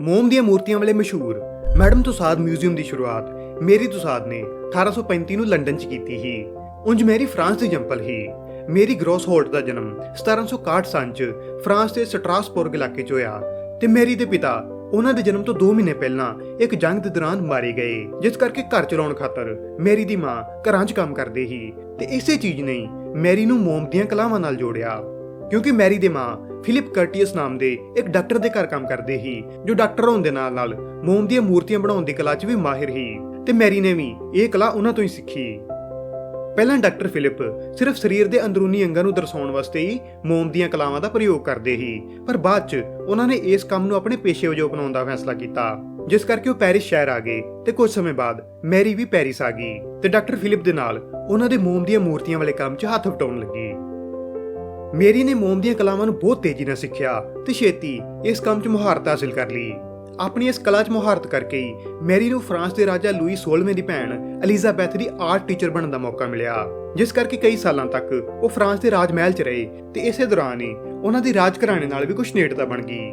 ਮੋਮ ਦੀਆਂ ਮੂਰਤੀਆਂ ਵਾਲੇ ਮਸ਼ਹੂਰ ਮੈਡਮ ਤੁਸਾਦ ਮਿਊਜ਼ੀਅਮ ਦੀ ਸ਼ੁਰੂਆਤ ਮੇਰੀ ਤੁਸਾਦ ਨੇ 1835 ਨੂੰ ਲੰਡਨ 'ਚ ਕੀਤੀ ਸੀ। ਉਂਝ ਮੇਰੀ ਫਰਾਂਸ ਦੀ ਜੰਪਲ ਹੀ ਮੇਰੀ ਗ੍ਰੋਸ ਹੋਲਟ ਦਾ ਜਨਮ 1761 ਸਾਲ 'ਚ ਫਰਾਂਸ ਦੇ ਸਟਰਾਸਬੁਰਗ ਇਲਾਕੇ 'ਚ ਹੋਇਆ ਤੇ ਮੇਰੀ ਦੇ ਪਿਤਾ ਉਹਨਾਂ ਦੇ ਜਨਮ ਤੋਂ 2 ਮਹੀਨੇ ਪਹਿਲਾਂ ਇੱਕ ਜੰਗ ਦੇ ਦੌਰਾਨ ਮਾਰੇ ਗਏ, ਜਿਸ ਕਰਕੇ ਘਰ ਚਲਾਉਣ ਖਾਤਰ ਮੇਰੀ ਦੀ ਮਾਂ ਘਰਾਂ 'ਚ ਕੰਮ ਕਰਦੇ ਸੀ। ਤੇ ਇਸੇ ਚੀਜ਼ ਨੇ ਮੈਰੀ ਨੂੰ ਮੋਮ ਦੀਆਂ ਕਲਾਵਾਂ ਨਾਲ ਜੋੜਿਆ। ਕਿਉਂਕਿ ਮੈਰੀ ਦੇ ਮਾਂ ਫਿਲਿਪ ਕਰਟੀਅਸ ਨਾਮ ਦੇ ਇੱਕ ਡਾਕਟਰ ਦੇ ਘਰ ਕੰਮ ਕਰਦੇ ਸੀ, ਜੋ ਡਾਕਟਰ ਹੋਣ ਦੇ ਨਾਲ ਨਾਲ ਮੋਮ ਦੀਆਂ ਮੂਰਤੀਆਂ ਬਣਾਉਣ ਦੀ ਕਲਾ 'ਚ ਵੀ ਮਾਹਿਰ ਸੀ ਤੇ ਮੈਰੀ ਨੇ ਵੀ ਇਹ ਕਲਾ ਉਹਨਾਂ ਤੋਂ ਹੀ ਸਿੱਖੀ। ਪਹਿਲਾਂ ਡਾਕਟਰ ਫਿਲਿਪ ਸਿਰਫ ਸਰੀਰ ਦੇ ਅੰਦਰੂਨੀ ਅੰਗਾਂ ਨੂੰ ਦਰਸਾਉਣ ਵਾਸਤੇ ਹੀ ਮੋਮ ਦੀਆਂ ਕਲਾਵਾਂ ਦਾ ਪ੍ਰਯੋਗ ਕਰਦੇ ਸੀ, ਪਰ ਬਾਅਦ 'ਚ ਉਹਨਾਂ ਨੇ ਇਸ ਕੰਮ ਨੂੰ ਆਪਣੇ ਪੇਸ਼ੇ ਵਜੋਂ ਅਪਣਾਉਣ ਦਾ ਫੈਸਲਾ ਕੀਤਾ, ਜਿਸ ਕਰਕੇ ਉਹ ਪੈਰਿਸ ਸ਼ਹਿਰ ਆ ਗਏ ਤੇ ਕੁਝ ਸਮੇਂ ਬਾਅਦ ਮੈਰੀ ਵੀ ਪੈਰਿਸ ਆ ਗਈ ਤੇ ਡਾਕਟਰ ਫਿਲਿਪ ਦੇ ਨਾਲ ਉਹਨਾਂ ਦੇ ਮੋਮ ਦੀਆਂ ਮੂਰਤੀਆਂ ਵਾਲੇ ਕੰਮ 'ਚ ਹੱਥ ਵਟਾਉਣ ਲੱਗੀ। ਮੇਰੀ ਨੇ ਮੋਮ ਦੀਆਂ ਕਲਾਵਾਂ ਨੂੰ ਬਹੁਤ ਤੇਜ਼ੀ ਨਾਲ ਸਿੱਖਿਆ ਤੇ ਛੇਤੀ ਇਸ ਕੰਮ 'ਚ ਮੁਹਾਰਤ ਹਾਸਲ ਕਰ ਲਈ। ਆਪਣੀ ਇਸ ਕਲਾ 'ਚ ਮੁਹਾਰਤ ਕਰਕੇ ਹੀ ਮੈਰੀ ਨੂੰ ਫਰਾਂਸ ਦੇ ਰਾਜਾ ਲੂਈ 16ਵੇਂ ਦੀ ਭੈਣ ਐਲਿਜ਼ਾਬੈਥ ਦੀ ਆਰਟ ਟੀਚਰ ਬਣਨ ਦਾ ਮੌਕਾ ਮਿਲਿਆ। ਜਿਸ ਕਰਕੇ ਕਈ ਸਾਲਾਂ ਤੱਕ ਉਹ ਫਰਾਂਸ ਦੇ ਰਾਜ ਮਹਿਲ 'ਚ ਰਹੇ ਤੇ ਇਸੇ ਦੌਰਾਨ ਹੀ ਉਹਨਾਂ ਦੀ ਰਾਜ ਘਰਾਣੇ ਨਾਲ ਵੀ ਕੁਝ ਨੇੜਤਾ ਬਣ ਗਈ।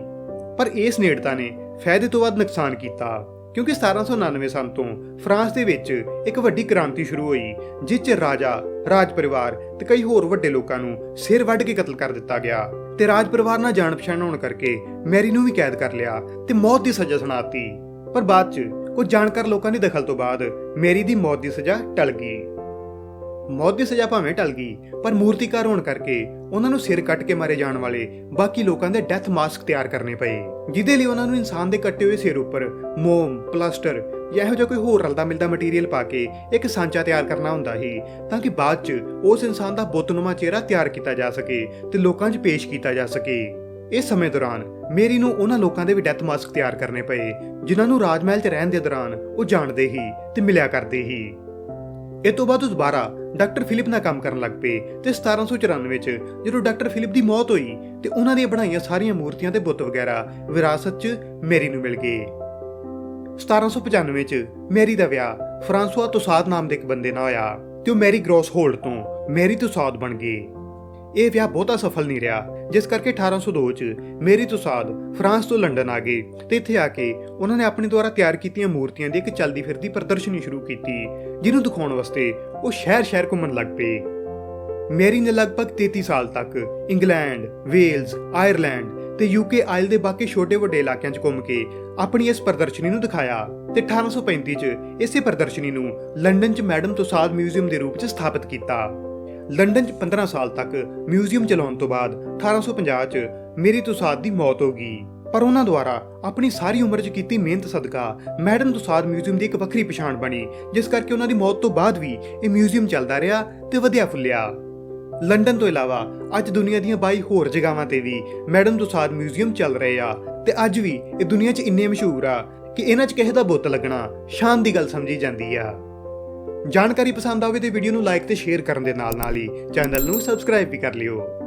ਪਰ ਇਸ ਨੇੜਤਾ ਨੇ ਫਾਇਦੇ ਤੋਂ ਵੱਧ ਨੁਕਸਾਨ ਕੀਤਾ। ਕਿਉਂਕਿ 1799 ਸਾਲ ਤੋਂ ਫਰਾਂਸ ਦੇ ਵਿੱਚ ਇੱਕ ਵੱਡੀ ਕ੍ਰਾਂਤੀ ਸ਼ੁਰੂ ਹੋਈ, ਜਿਸ 'ਚ ਰਾਜਾ, ਰਾਜ ਪਰਿਵਾਰ ਤੇ ਕਈ ਹੋਰ ਵੱਡੇ ਲੋਕਾਂ ਨੂੰ ਸਿਰ ਵੱਢ ਕੇ ਕਤਲ ਕਰ ਦਿੱਤਾ ਗਿਆ ਤੇ ਰਾਜ ਪਰਿਵਾਰ ਨਾਲ ਜਾਣ ਪਛਾਣ ਹੋਣ ਕਰਕੇ ਮੈਰੀ ਨੂੰ ਵੀ ਕੈਦ ਕਰ ਲਿਆ ਤੇ ਮੌਤ ਦੀ ਸਜ਼ਾ ਸੁਣਾਤੀ। ਪਰ ਬਾਅਦ 'ਚ ਕੁਝ ਜਾਣਕਾਰ ਲੋਕਾਂ ਦੀ ਦਖਲ ਤੋਂ ਬਾਅਦ ਮੈਰੀ ਦੀ ਮੌਤ ਦੀ ਸਜ਼ਾ ਟਲ ਗਈ। ਮੌਤ ਦੀ ਸਜ਼ਾ ਭਾਵੇਂ ਟਲ ਗਈ, ਪਰ ਮੂਰਤੀਕਾਰ ਹੋਣ ਕਰਕੇ ਉਹਨਾਂ ਨੂੰ ਸਿਰ ਕੱਟ ਕੇ ਮਾਰੇ ਜਾਣ ਵਾਲੇ ਬਾਕੀ ਲੋਕਾਂ ਦੇ ਡੈਥ ਮਾਸਕ ਤਿਆਰ ਕਰਨੇ ਪਏ, ਜਿਹਦੇ ਲਈ ਉਹਨਾਂ ਨੂੰ ਇਨਸਾਨ ਦੇ ਕੱਟੇ ਹੋਏ ਸਿਰ ਉੱਪਰ ਮੋਮ, ਪਲਾਸਟਰ ਜਾਂ ਇਹੋ ਜਿਹਾ ਕੋਈ ਹੋਰ ਰਲਦਾ ਮਿਲਦਾ ਮਟੀਰੀਅਲ ਪਾ ਕੇ ਇੱਕ ਸਾਂਚਾ ਤਿਆਰ ਕਰਨਾ ਹੁੰਦਾ ਸੀ, ਤਾਂ ਕਿ ਬਾਅਦ 'ਚ ਉਸ ਇਨਸਾਨ ਦਾ ਬੁੱਤਨੁਮਾ ਚਿਹਰਾ ਤਿਆਰ ਕੀਤਾ ਜਾ ਸਕੇ ਤੇ ਲੋਕਾਂ 'ਚ ਪੇਸ਼ ਕੀਤਾ ਜਾ ਸਕੇ। ਇਸ ਸਮੇਂ ਦੌਰਾਨ ਮੇਰੀ ਨੂੰ ਉਹਨਾਂ ਲੋਕਾਂ ਦੇ ਵੀ ਡੈਥ ਮਾਸਕ ਤਿਆਰ ਕਰਨੇ ਪਏ, ਜਿਨ੍ਹਾਂ ਨੂੰ ਰਾਜਮਹਿਲ 'ਚ ਰਹਿਣ ਦੇ ਦੌਰਾਨ ਉਹ ਜਾਣਦੇ ਹੀ ਤੇ ਮਿਲਿਆ ਕਰਦੇ ਹੀ ਇਹ ਤੋਂ ਬਾਅਦ ਉਹ ਦੁਬਾਰਾ ਡਾਕਟਰ ਫਿਲਿਪ ਨਾਲ ਕੰਮ ਕਰਨ ਲੱਗ ਪਏ ਤੇ 1794 ਵਿੱਚ ਜਦੋਂ ਡਾਕਟਰ ਫਿਲਿਪ ਦੀ ਮੌਤ ਹੋਈ ਤੇ ਉਹਨਾਂ ਦੀਆਂ ਬਣਾਈਆਂ ਸਾਰੀਆਂ ਮੂਰਤੀਆਂ ਤੇ ਬੁੱਤ ਵਗੈਰਾ ਵਿਰਾਸਤ 'ਚ ਮੈਰੀ ਨੂੰ ਮਿਲ ਗਏ। 1795 'ਚ ਮੈਰੀ ਦਾ ਵਿਆਹ ਫਰਾਂਸਵਾ ਤੁਸਾਦ ਨਾਮ ਦੇ ਇੱਕ ਬੰਦੇ ਨਾਲ ਹੋਇਆ ਤੇ ਉਹ ਮੈਰੀ ਗ੍ਰੋਸ ਹੋਲਡ ਤੋਂ ਮੈਰੀ ਤੁਸਾਦ ਬਣ ਗਏ। ਇਹ ਵਿਆਹ ਬਹੁਤਾ ਸਫਲ ਨਹੀਂ ਰਿਹਾ ਜਿਸ ਕਰਕੇ 1802 ਚ ਮੇਰੀ ਤੁਸਾਦ ਫਰਾਂਸ ਤੋਂ ਲੰਡਨ ਆ ਗਏ ਤੇ ਇੱਥੇ ਆ ਕੇ ਉਹਨਾਂ ਨੇ ਆਪਣੇ ਦੁਆਰਾ ਤਿਆਰ ਕੀਤੀਆਂ ਮੂਰਤੀਆਂ ਦੀ ਇੱਕ ਚੱਲਦੀ ਫਿਰਦੀ ਪ੍ਰਦਰਸ਼ਨੀ ਸ਼ੁਰੂ ਕੀਤੀ ਜਿਹਨੂੰ ਦਿਖਾਉਣ ਵਾਸਤੇ ਉਹ ਸ਼ਹਿਰ-ਸ਼ਹਿਰ ਘੁੰਮਣ ਲੱਗ ਪਏ। ਮੇਰੀ ਨੇ ਲਗਭਗ 33 ਸਾਲ ਤੱਕ ਇੰਗਲੈਂਡ, ਵੇਲਜ਼, ਆਇਰਲੈਂਡ ਤੇ ਯੂਕੇ ਆਇਲ ਦੇ ਬਾਕੀ ਛੋਟੇ-ਵੱਡੇ ਇਲਾਕਿਆਂ 'ਚ ਘੁੰਮ ਕੇ ਆਪਣੀ ਇਸ ਪ੍ਰਦਰਸ਼ਨੀ ਨੂੰ ਦਿਖਾਇਆ ਤੇ 1835 'ਚ ਇਸੇ ਪ੍ਰਦਰਸ਼ਨੀ ਨੂੰ ਲੰਡਨ 'ਚ ਮੈਡਮ ਤੁਸਾਦ ਮਿਊਜ਼ੀਅਮ ਦੇ ਰੂਪ 'ਚ ਸਥਾਪਿਤ ਕੀਤਾ। ਲੰਡਨ 'ਚ 15 ਸਾਲ ਤੱਕ ਮਿਊਜ਼ੀਅਮ ਚਲਾਉਣ ਤੋਂ ਬਾਅਦ 1850 'ਚ ਮੇਰੀ ਤੁਸਾਦ ਦੀ ਮੌਤ ਹੋ ਗਈ। ਪਰ ਉਹਨਾਂ ਦੁਆਰਾ ਆਪਣੀ ਸਾਰੀ ਉਮਰ 'ਚ ਕੀਤੀ ਮਿਹਨਤ ਸਦਕਾ ਮੈਡਮ ਤੁਸਾਦ ਮਿਊਜ਼ੀਅਮ ਦੀ ਇੱਕ ਵੱਖਰੀ ਪਛਾਣ ਬਣੀ, ਜਿਸ ਕਰਕੇ ਉਹਨਾਂ ਦੀ ਮੌਤ ਤੋਂ ਬਾਅਦ ਵੀ ਇਹ ਮਿਊਜ਼ੀਅਮ ਚੱਲਦਾ ਰਿਹਾ ਤੇ ਵਧਿਆ ਫੁੱਲਿਆ। ਲੰਡਨ ਤੋਂ ਇਲਾਵਾ ਅੱਜ ਦੁਨੀਆ ਦੀਆਂ 22 ਹੋਰ ਜਗ੍ਹਾਵਾਂ ਤੇ ਵੀ ਮੈਡਮ ਤੁਸਾਦ ਮਿਊਜ਼ੀਅਮ ਚੱਲ ਰਹੇ ਆ ਤੇ ਅੱਜ ਵੀ ਇਹ ਦੁਨੀਆ 'ਚ ਇੰਨੇ ਮਸ਼ਹੂਰ ਆ ਕਿ ਇਹਨਾਂ 'ਚ ਕਿਸੇ ਦਾ ਬੁੱਤ ਲੱਗਣਾ ਸ਼ਾਨ ਦੀ ਗੱਲ ਸਮਝੀ ਜਾਂਦੀ ਆ। ਜਾਣਕਾਰੀ ਪਸੰਦ ਆਵੇ ਤੇ ਵੀਡੀਓ ਨੂੰ ਲਾਈਕ ਤੇ ਸ਼ੇਅਰ ਕਰਨ ਦੇ ਨਾਲ ਨਾਲ ਹੀ ਚੈਨਲ ਨੂੰ ਸਬਸਕ੍ਰਾਈਬ ਵੀ ਕਰ ਲਿਓ।